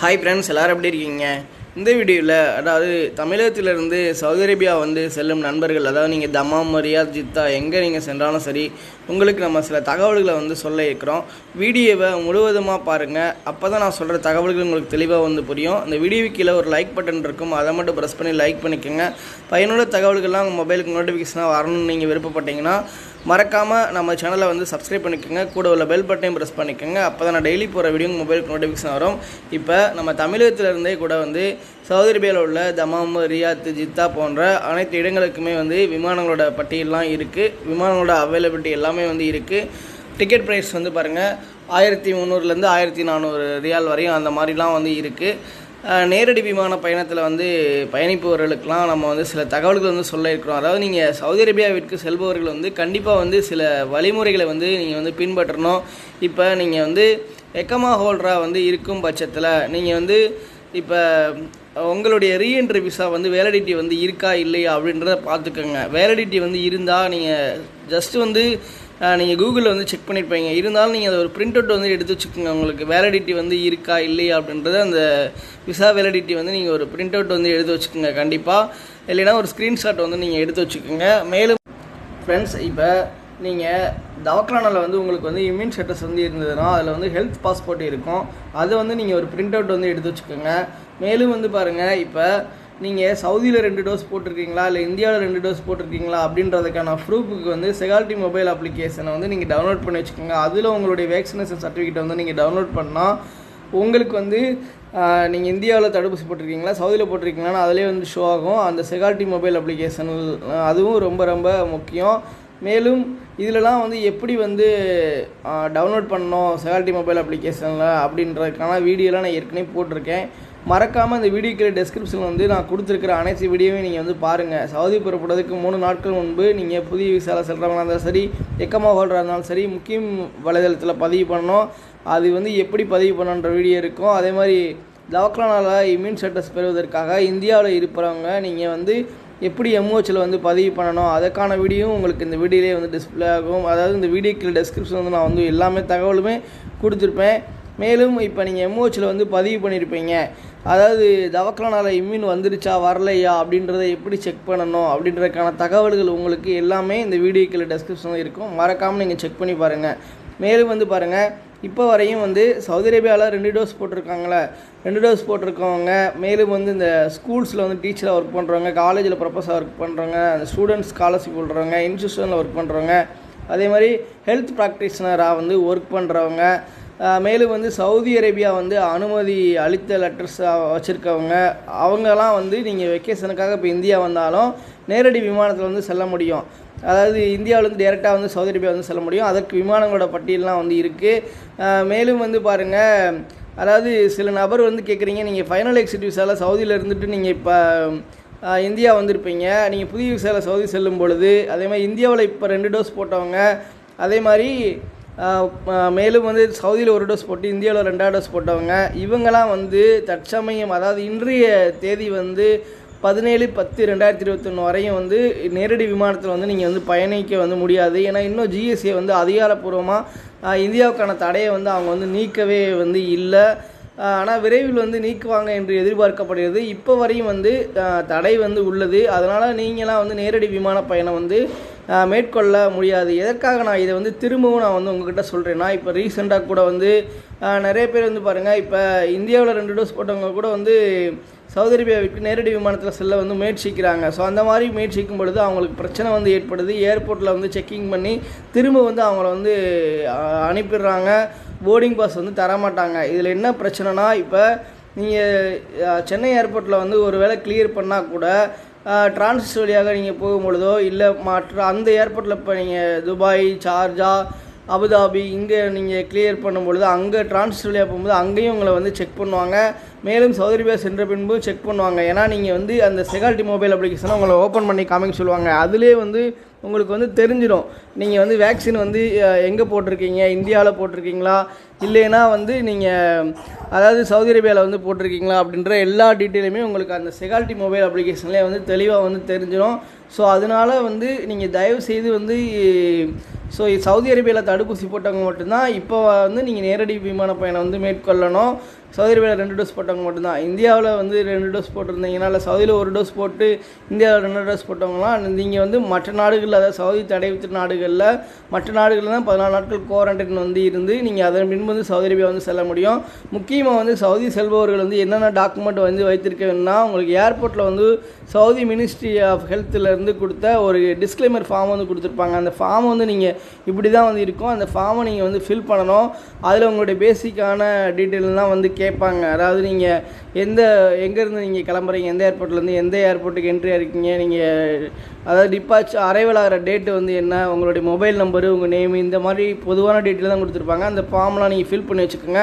Hi friends எல்லோரும் எப்படி இருக்கீங்க? இந்த வீடியோவில் அதாவது தமிழகத்திலிருந்து சவுதி அரேபியா வந்து செல்லும் நண்பர்கள் அதாவது நீங்கள் தமாம் ரியாத் ஜித்தா எங்கே நீங்கள் சென்றாலும் சரி உங்களுக்கு நம்ம சில தகவல்களை வந்து சொல்ல இருக்கிறோம். வீடியோவை முழுவதுமாக பாருங்கள் அப்போ தான் நான் சொல்கிற தகவல்கள் உங்களுக்கு தெளிவாக வந்து புரியும். இந்த வீடியோ கீழே ஒரு லைக் பட்டன் இருக்கும். அதை மட்டும் ப்ரெஸ் பண்ணி லைக் பண்ணிக்கோங்க. பயனுள்ள தகவல்கள்லாம் உங்கள் மொபைலுக்கு நோட்டிஃபிகேஷனாக வரணும்னு நீங்கள் விருப்பப்பட்டீங்கன்னா மறக்காமல் நம்ம சேனலை வந்து சப்ஸ்கிரைப் பண்ணிக்கோங்க. கூட உள்ள பெல் பட்டனையும் ப்ரெஸ் பண்ணிக்கோங்க. அப்போ தான் நான் டெய்லி போகிற வீடியோ மொபைலுக்கு நோட்டிஃபிகேஷன் வரும். இப்போ நம்ம தமிழகத்திலிருந்தே கூட வந்து சவுதி அரேபியாவில் உள்ள தமாம் ரியாத் ஜித்தா போன்ற அனைத்து இடங்களுக்குமே வந்து விமானங்களோட பட்டியலாம் இருக்குது விமானங்களோட அவைலபிலிட்டி எல்லாமே வந்து இருக்குது டிக்கெட் ப்ரைஸ் வந்து பாருங்கள் ஆயிரத்தி முந்நூறுலேருந்து ஆயிரத்தி நானூறு ரியால் வரையும் அந்த மாதிரிலாம் வந்து இருக்குது நேரடி விமான பயணத்தில் வந்து பயணிப்பவர்களுக்கெலாம் நம்ம வந்து சில தகவல்கள் வந்து சொல்ல இருக்கிறோம். அதாவது நீங்கள் சவுதி அரேபியாவிற்கு செல்பவர்கள் வந்து கண்டிப்பாக வந்து சில வழிமுறைகளை வந்து நீங்கள் வந்து பின்பற்றணும். இப்போ நீங்கள் வந்து எக்கமா ஹோல்டராக வந்து இருக்கும் பட்சத்தில் நீங்கள் வந்து இப்போ உங்களுடைய ரீஎன்ட்ரி விசா வந்து வேலிடிட்டி வந்து இருக்கா இல்லையா அப்படின்றத பார்த்துக்கோங்க. வேலிடிட்டி வந்து இருந்தால் நீங்கள் ஜஸ்ட் வந்து நீங்கள் கூகுளில் வந்து செக் பண்ணியிருப்பீங்க இருந்தாலும் நீங்கள் அதை ஒரு பிரிண்ட் அவுட் வந்து எடுத்து வச்சுக்கோங்க. உங்களுக்கு வேலிடிட்டி வந்து இருக்கா இல்லையா அப்படின்றத அந்த விசா வேலிடிட்டி வந்து நீங்கள் ஒரு பிரிண்ட் அவுட் வந்து எடுத்து வச்சுக்கோங்க. கண்டிப்பாக இல்லைன்னா ஒரு ஸ்க்ரீன்ஷாட் வந்து நீங்கள் எடுத்து வச்சுக்கோங்க. மேலும் ஃப்ரெண்ட்ஸ் இப்போ நீங்கள் தவக்கலானில் வந்து உங்களுக்கு வந்து இம்யூன் ஸ்டேட்டஸ் வந்து இருந்ததுன்னா அதில் வந்து ஹெல்த் பாஸ்போர்ட் இருக்கும். அதை வந்து நீங்கள் ஒரு பிரிண்ட் அவுட் வந்து எடுத்து வச்சுக்கோங்க. மேலும் வந்து பாருங்கள் இப்போ நீங்கள் சவுதியில் ரெண்டு டோஸ் போட்டிருக்கீங்களா? இல்லை இந்தியாவில் ரெண்டு டோஸ் போட்டிருக்கீங்களா? அப்படின்றதுக்கான ப்ரூஃபுக்கு வந்து செகால்ட்டி மொபைல் அப்ளிகேஷனை வந்து நீங்கள் டவுன்லோட் பண்ணி வச்சுக்கோங்க. அதில் உங்களுடைய வேக்சினேஷன் சர்டிஃபிகேட்டை வந்து நீங்கள் டவுன்லோட் பண்ணால் உங்களுக்கு வந்து நீங்கள் இந்தியாவில் தடுப்பூசி போட்டிருக்கீங்களா? சவுதியில் போட்டிருக்கீங்களான்னு அதிலே வந்து ஷோ ஆகும். அந்த செகால்ட்டி மொபைல் அப்ளிகேஷன் அதுவும் ரொம்ப ரொம்ப முக்கியம். மேலும் இதிலலாம் வந்து எப்படி வந்து டவுன்லோட் பண்ணணும் செகால்ட்டி மொபைல் அப்ளிகேஷனில் அப்படின்றதுக்கான வீடியோலாம் நான் ஏற்கனவே போட்டிருக்கேன். மறக்காமல் இந்த வீடியோக்கிற டெஸ்கிரிப்ஷனில் வந்து நான் கொடுத்துருக்கிற அனைத்து வீடியோவையும் நீங்கள் வந்து பாருங்கள் சவுதி புறப்படுறதுக்கு மூணு நாட்கள் முன்பு நீங்கள் புதிய விசாவில் செல்கிறவங்களா இருந்தாலும் சரி எக்கமா ஹோல்டராக இருந்தாலும் சரி முக்கியம் வலைதளத்தில் பதிவு பண்ணணும். அது வந்து எப்படி பதிவு பண்ணன்ற வீடியோ இருக்கும். அதே மாதிரி தவக்கலானால் இம்யூன் ஸ்டேட்டஸ் பெறுவதற்காக இந்தியாவில் இருப்பவங்க நீங்கள் வந்து எப்படி எம்ஓஹெச்சில் வந்து பதிவு பண்ணணும் அதுக்கான வீடியோ உங்களுக்கு இந்த வீடியோலேயே வந்து டிஸ்பிளே ஆகும். அதாவது இந்த வீடியோக்கு டெஸ்கிரிப்ஷன் வந்து நான் வந்து எல்லாமே தகவலுமே கொடுத்துருப்பேன். மேலும் இப்போ நீங்கள் எம்ஓஹெச்சில் வந்து பதிவு பண்ணியிருப்பீங்க அதாவது தவக்கலனால் இம்யூன் வந்துருச்சா வரலையா அப்படின்றத எப்படி செக் பண்ணணும் அப்படின்றதுக்கான தகவல்கள் உங்களுக்கு எல்லாமே இந்த வீடியோக்கில் டெஸ்கிரிப்ஷனில் இருக்கும். மறக்காமல் நீங்கள் செக் பண்ணி பாருங்கள் மேலும் வந்து பாருங்கள் இப்போ வரையும் வந்து சவுதி அரேபியாவில் ரெண்டு டோஸ் போட்டிருக்காங்களே ரெண்டு டோஸ் போட்டிருக்கவங்க மேலும் வந்து இந்த ஸ்கூல்ஸில் வந்து டீச்சராக ஒர்க் பண்ணுறவங்க காலேஜில் ப்ரொஃபஸராக ஒர்க் பண்ணுறவங்க அந்த ஸ்டூடெண்ட்ஸ் ஸ்காலர்ஷிப் விடுறவங்க இன்ஸ்டியூஷனில் ஒர்க் பண்ணுறவங்க அதே மாதிரி ஹெல்த் ப்ராக்டிஷனராக வந்து ஒர்க் பண்ணுறவங்க மேலும் வந்து சவுதி அரேபியா வந்து அனுமதி அளித்த லெட்டர்ஸ் வச்சுருக்கவங்க அவங்கெல்லாம் வந்து நீங்கள் வெக்கேஷனுக்காக இப்போ இந்தியா வந்தாலும் நேரடி விமானத்தில் வந்து செல்ல முடியும். அதாவது இந்தியாவிலேருந்து டேரெக்டாக வந்து சவுதி அரேபியா வந்து செல்ல முடியும். அதற்கு விமானங்களோட பட்டியலாம் வந்து இருக்குது மேலும் வந்து பாருங்கள் அதாவது சில நபர் வந்து கேட்குறீங்க நீங்கள் ஃபைனல் எக்ஸிட் விசாவில் சவுதியில் இருந்துட்டு நீங்கள் இப்போ இந்தியா வந்திருப்பீங்க. நீங்கள் புதிய விசாவில் சவுதி செல்லும் பொழுது அதே மாதிரி இந்தியாவில் இப்போ ரெண்டு டோஸ் போட்டவங்க அதே மாதிரி மேலும் வந்து சவுதியில் ஒரு டோஸ் போட்டு இந்தியாவில் ரெண்டாவது டோஸ் போட்டவங்க இவங்கெல்லாம் வந்து தற்சமயம் அதாவது இன்றைய தேதி வந்து பதினேழு பத்து ரெண்டாயிரத்தி இருபத்தொன்று வரையும் வந்து நேரடி விமானத்தில் வந்து நீங்கள் வந்து பயணிக்க வந்து முடியாது. ஏன்னா இன்னும் ஜிஎஸ்ஏ வந்து அதிகாரப்பூர்வமாக இந்தியாவுக்கான தடையை வந்து அவங்க வந்து நீக்கவே வந்து இல்லை. ஆனால் விரைவில் வந்து நீக்குவாங்க என்று எதிர்பார்க்கப்படுகிறது. இப்போ வரையும் வந்து தடை வந்து உள்ளது. அதனால் நீங்களாம் வந்து நேரடி விமான பயணம் வந்து மேற்கொள்ள முடியாது. எதற்காக நான் இதை வந்து திரும்பவும் நான் வந்து உங்ககிட்ட சொல்கிறேன்னா இப்போ ரீசெண்டாக கூட வந்து நிறைய பேர் வந்து பாருங்கள் இப்போ இந்தியாவில் ரெண்டு டோஸ் போட்டவங்க கூட வந்து சவுதி அரேபியாவிற்கு நேரடி விமானத்தில் செல்ல வந்து முயற்சிக்கிறாங்க. ஸோ அந்த மாதிரி முயற்சிக்கும் பொழுது அவங்களுக்கு பிரச்சனை வந்து ஏற்படுது. ஏர்போர்ட்டில் வந்து செக்கிங் பண்ணி திரும்ப வந்து அவங்கள வந்து அனுப்பிடுறாங்க. போர்டிங் பாஸ் வந்து தரமாட்டாங்க. இதில் என்ன பிரச்சனைனா இப்போ நீங்கள் சென்னை ஏர்போர்ட்டில் வந்து ஒரு வேளை கிளியர் பண்ணால் கூட டிரான்சிட் வழியாக நீங்கள் போகும்பொழுதோ இல்லை மற்ற அந்த ஏர்போர்ட்டில் இப்போ நீங்கள் துபாய் சார்ஜா அபுதாபி இங்கே நீங்கள் கிளியர் பண்ணும்பொழுது அங்கே டிரான்சிட் வழியாக போகும்போது அங்கேயும் உங்களை வந்து செக் பண்ணுவாங்க. மேலும் சவுதி அரேபியா சென்ற பின்பு செக் பண்ணுவாங்க. ஏன்னா நீங்கள் வந்து அந்த செகால்ட்டி மொபைல் அப்ளிகேஷனை உங்களை ஓப்பன் பண்ணி காமிக்க சொல்லுவாங்க. அதிலே வந்து உங்களுக்கு வந்து தெரிஞ்சிடும். நீங்கள் வந்து வேக்சின் வந்து எங்கே போட்டிருக்கீங்க? இந்தியாவில் போட்டிருக்கீங்களா? இல்லைன்னா வந்து நீங்கள் அதாவது சவுதி அரேபியாவில் வந்து போட்டிருக்கீங்களா? அப்படின்ற எல்லா டீட்டெயிலுமே உங்களுக்கு அந்த செகால்ட்டி மொபைல் அப்ளிகேஷன்லேயே வந்து தெளிவாக வந்து தெரிஞ்சிடும். ஸோ அதனால் வந்து நீங்கள் தயவு செய்து வந்து ஸோ சவுதி அரேபியாவில் தடுப்பூசி போட்டவங்க மட்டும்தான் இப்போ வந்து நீங்கள் நேரடி விமான பயணம் வந்து மேற்கொள்ளணும். சவுதி அரேபியாவில் ரெண்டு டோஸ் போட்டவங்க மட்டும்தான். இந்தியாவில் வந்து ரெண்டு டோஸ் போட்டிருந்தீங்கன்னா இல்லை சவுதியில் ஒரு டோஸ் போட்டு இந்தியாவில் ரெண்டு டோஸ் போட்டவங்களாம் நீங்கள் வந்து மற்ற நாடுகளில் அதாவது சவுதி தடை வித்த நாடுகளில் மற்ற நாடுகளில் தான் பதினாலு நாட்கள் குவாரண்டைன் வந்து இருந்து நீங்கள் அதன் பின்பு வந்து சவுதி அரேபியா வந்து செல்ல முடியும். முக்கியமாக வந்து சவுதி செல்பவர்கள் வந்து என்னென்ன டாக்குமெண்ட் வந்து வைத்திருக்க வேணும்னா உங்களுக்கு ஏர்போர்ட்டில் வந்து சவுதி மினிஸ்ட்ரி ஆஃப் ஹெல்த்துலேருந்து கொடுத்த ஒரு டிஸ்க்ளைமர் ஃபார்ம் வந்து கொடுத்துருப்பாங்க. அந்த ஃபார்ம் வந்து நீங்கள் இப்படி தான் வந்து இருக்கும். அந்த ஃபார்மை நீங்கள் வந்து ஃபில் பண்ணணும். அதில் உங்களுடைய பேசிக்கான டீட்டெயில்லாம் வந்து கேட்பாங்க. அதாவது நீங்கள் எந்த எங்கேருந்து நீங்கள் கிளம்புறீங்க? எந்த ஏர்போர்ட்லேருந்து எந்த ஏர்போர்ட்டுக்கு என்ட்ரி இருக்கீங்க நீங்கள் அதாவது டிபாச் அரைவல் ஆகிற டேட்டு வந்து என்ன? உங்களுடைய மொபைல் நம்பரு உங்கள் நேம் இந்த மாதிரி பொதுவான டீட்டெயில் தான் கொடுத்துருப்பாங்க. அந்த ஃபார்ம்லாம் நீங்கள் ஃபில் பண்ணி வச்சுக்கோங்க.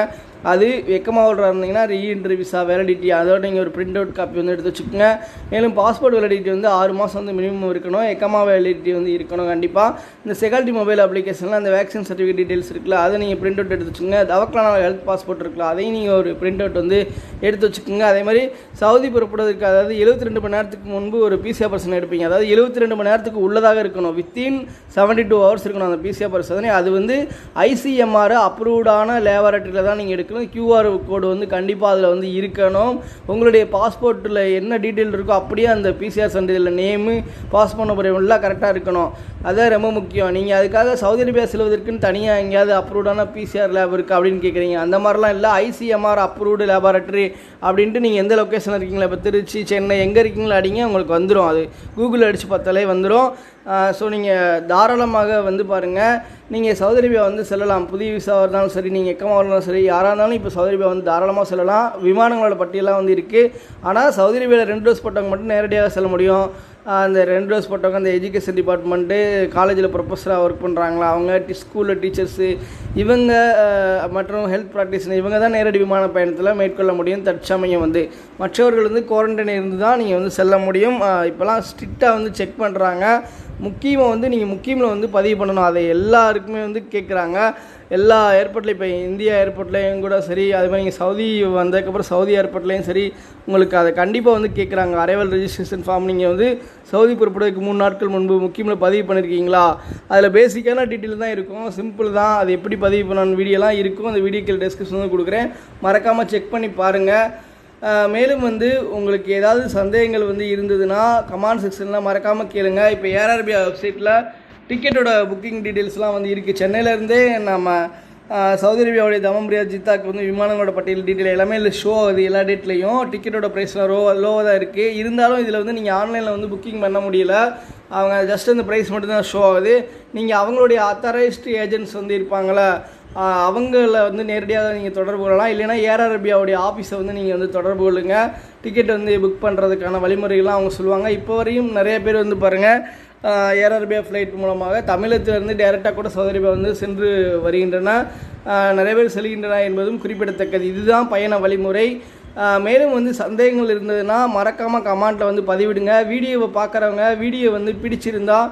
அது வெக்கமாக இருந்தீங்கன்னா ரீஎன்ட்ரி விசா வேலிடிட்டி அதோட நீங்கள் ஒரு பிரிண்ட் அவுட் காப்பி வந்து எடுத்து வச்சுக்கோங்க. மேலும் பாஸ்போர்ட் வேலிடிட்டி வந்து ஆறு மாதம் வந்து மினிமம் இருக்கணும். எக்கமா வேலிடிட்டி வந்து இருக்கணும் கண்டிப்பாக இந்த செகால்டி மொபைல் அப்ளிகேஷனில் அந்த வேக்சின் சர்டிஃபிகேட் டீட்டெயில்ஸ் இருக்குல்ல அதை நீங்கள் பிரிண்ட் அவுட் எடுத்து வச்சுக்கோங்க. தவக்கலான ஹெல்த் பாஸ்போர்ட் இருக்குல்ல அதையும் நீங்கள் ஒரு பிரிண்ட் அவுட் வந்து எடுத்து வச்சுக்கோங்க. அதே மாதிரி சவுதி புறப்படுவதற்கு அதாவது எழுபத்தி ரெண்டு மணி நேரத்துக்கு முன்பு ஒரு பிசிஆர் பர்சன் எடுப்பீங்க. அதாவது எழுபத்தி ரெண்டு மணி நேரத்துக்கு உள்ளதாக இருக்கணும். வித்தின் செவன்டி டூ ஹவர்ஸ் இருக்கணும் அந்த பிசிஆர் பரிசோதனை அது வந்து ஐசிஎம்ஆர் அப்ரூவ்டான லேபரட்டரியில் தான் நீங்கள் எடுக்கணும். கியூஆர் கோடு வந்து கண்டிப்பாக அதில் வந்து இருக்கணும். உங்களுடைய பாஸ்போர்ட்டில் என்ன டீட்டெயில் இருக்கோ அப்படியே அந்த பிசிஆர் சென்டரில் நேமு பாஸ்போர்ட் போகிற எல்லாம் கரெக்டாக இருக்கணும். அதான் ரொம்ப முக்கியம். நீங்கள் அதுக்காக சவுதி அரேபியா செல்வதற்குன்னு தனியாக எங்கேயாவது அப்ரூவ்டான பிசிஆர் லேப் இருக்குது அப்படின்னு கேட்குறீங்க அந்த மாதிரிலாம் இல்லை. ஐசிஎம்ஆர் அப்ரூவ்டு லேபார்ட்டரி அப்படின்ட்டு நீங்கள் எந்த லொக்கேஷனில் இருக்கீங்களா? இப்போ திருச்சி சென்னை எங்கே இருக்கீங்களா அடிங்க உங்களுக்கு வந்துடும் அது கூகுளில் அடித்து பார்த்தாலே வந்துடும் ஸோ நீங்கள் தாராளமாக வந்து பாருங்கள் நீங்கள் சவுதி அரேபியா வந்து செல்லலாம். புதிய விசாவாக இருந்தாலும் சரி நீங்கள் எக்கமாக இருந்தாலும் சரி யாராக இருந்தாலும் இப்போ சவுதி அரேபியா வந்து தாராளமாக செல்லலாம். விமானங்களோட பட்டியலாம் வந்து இருக்குது ஆனால் சவுதி அரேபியாவில் ரெண்டு டோஸ் போட்டவங்க மட்டும் நேரடியாக செல்ல முடியும். அந்த ரெண்டு டோஸ் போட்டவங்க அந்த எஜுகேஷன் டிபார்ட்மெண்ட்டு காலேஜில் ப்ரொஃபஸராக ஒர்க் பண்ணுறாங்களா அவங்க டி ஸ்கூலில் டீச்சர்ஸு இவங்க மற்றும் ஹெல்த் ப்ராக்டிஷனர் இவங்க தான் நேரடி விமான பயணத்தில் மேற்கொள்ள முடியும். தற்சமயம் வந்து மற்றவர்கள் வந்து குவாரண்டைன் இருந்து தான் நீங்கள் வந்து செல்ல முடியும். இப்போலாம் ஸ்ட்ரிக்டாக வந்து செக் பண்ணுறாங்க முக்கியமாக வந்து நீங்கள் முக்கியமில் வந்து பதிவு பண்ணணும். அதை எல்லாருக்குமே வந்து கேட்குறாங்க எல்லா ஏர்போர்ட்லையும் இப்போ இந்தியா ஏர்போர்ட்லேயும் கூட சரி அது மாதிரி நீங்கள் சவுதி வந்ததுக்கப்புறம் சவுதி ஏர்போர்ட்லேயும் சரி உங்களுக்கு அதை கண்டிப்பாக வந்து கேட்குறாங்க அரைவல் ரெஜிஸ்ட்ரேஷன் ஃபார்ம் நீங்கள் வந்து சவுதி புறப்படுவதற்கு மூணு நாட்கள் முன்பு முக்கியமில் பதிவு பண்ணியிருக்கீங்களா அதில் பேசிக்கான டீட்டெயில் தான் இருக்கும். சிம்பிள் தான். அது எப்படி பதிவு பண்ணணும்? வீடியோலாம் இருக்கும். அந்த வீடியோக்கள் டெஸ்கிரிப்ஷன் வந்து கொடுக்குறேன். மறக்காமல் செக் பண்ணி பாருங்கள் மேலும் வந்து உங்களுக்கு ஏதாவது சந்தேகங்கள் வந்து இருந்ததுன்னா கமெண்ட் செக்ஷனில் மறக்காமல் கேளுங்க. இப்போ ஏர் வெப்சைட்டில் டிக்கெட்டோட புக்கிங் டீட்டெயில்ஸ்லாம் வந்து இருக்குது சென்னையிலேருந்தே நம்ம சவுதி அரேபியாவுடைய தமம் ரியாத் ஜித்தாக்கு வந்து விமானங்களோட பட்டியல் டீட்டெயில் எல்லாமே இல்லை ஷோ ஆகுது எல்லா டேட்லேயும் டிக்கெட்டோட ப்ரைஸ்லாம் ரோ லோவாக தான் இருக்குது இருந்தாலும் இதில் வந்து நீங்கள் ஆன்லைனில் வந்து புக்கிங் பண்ண முடியல. அவங்க ஜஸ்ட் அந்த ப்ரைஸ் மட்டும்தான் ஷோ ஆகுது. நீங்கள் அவங்களுடைய அத்தரைஸ்டு ஏஜென்ட்ஸ் வந்து இருப்பாங்களா அவங்கள வந்து நேரடியாக நீங்கள் தொடர்பு கொள்ளலாம். இல்லைனா ஏர் அரேபியாவுடைய ஆஃபீஸை வந்து நீங்கள் வந்து தொடர்பு கொள்ளுங்கள் டிக்கெட் வந்து புக் பண்ணுறதுக்கான வழிமுறைகள்லாம் அவங்க சொல்லுவாங்க. இப்போ வரையும் நிறைய பேர் வந்து பாருங்கள் ஏர் ஃப்ளைட் மூலமாக தமிழகத்திலிருந்து டேரெக்டாக கூட சவுதி அரேபியா வந்து சென்று வருகின்றன. நிறைய பேர் செல்கின்றன என்பதும் குறிப்பிடத்தக்கது. இதுதான் பயண வழிமுறை. மேலும் வந்து சந்தேகங்கள் இருந்ததுன்னா மறக்காமல் கமெண்ட்டில் வந்து பதிவிடுங்க. வீடியோவை பார்க்குறவங்க வீடியோ வந்து பிடிச்சிருந்தால்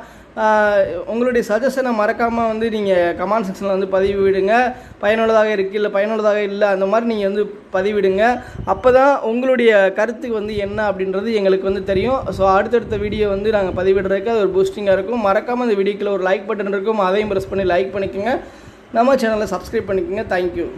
உங்களுடைய சஜஷனை மறக்காமல் வந்து நீங்கள் கமெண்ட் செக்ஷனில் வந்து பதிவிடுங்க. பயனுள்ளதாக இருக்குது இல்லை பயனுள்ளதாக இல்லை அந்த மாதிரி நீங்கள் வந்து பதிவிடுங்க. அப்போ தான் உங்களுடைய கருத்து வந்து என்ன அப்படின்றது எங்களுக்கு வந்து தெரியும். ஸோ அடுத்தடுத்த வீடியோ வந்து நாங்கள் பதிவிடுறதுக்கு அது ஒரு பூஸ்டிங்காக இருக்கும். மறக்காமல் அந்த வீடியோக்கில் ஒரு லைக் பட்டன் இருக்கும். அதையும் ப்ரெஸ் பண்ணி லைக் பண்ணிக்கோங்க. நம்ம சேனலை சப்ஸ்கிரைப் பண்ணிக்கோங்க. தேங்க்யூ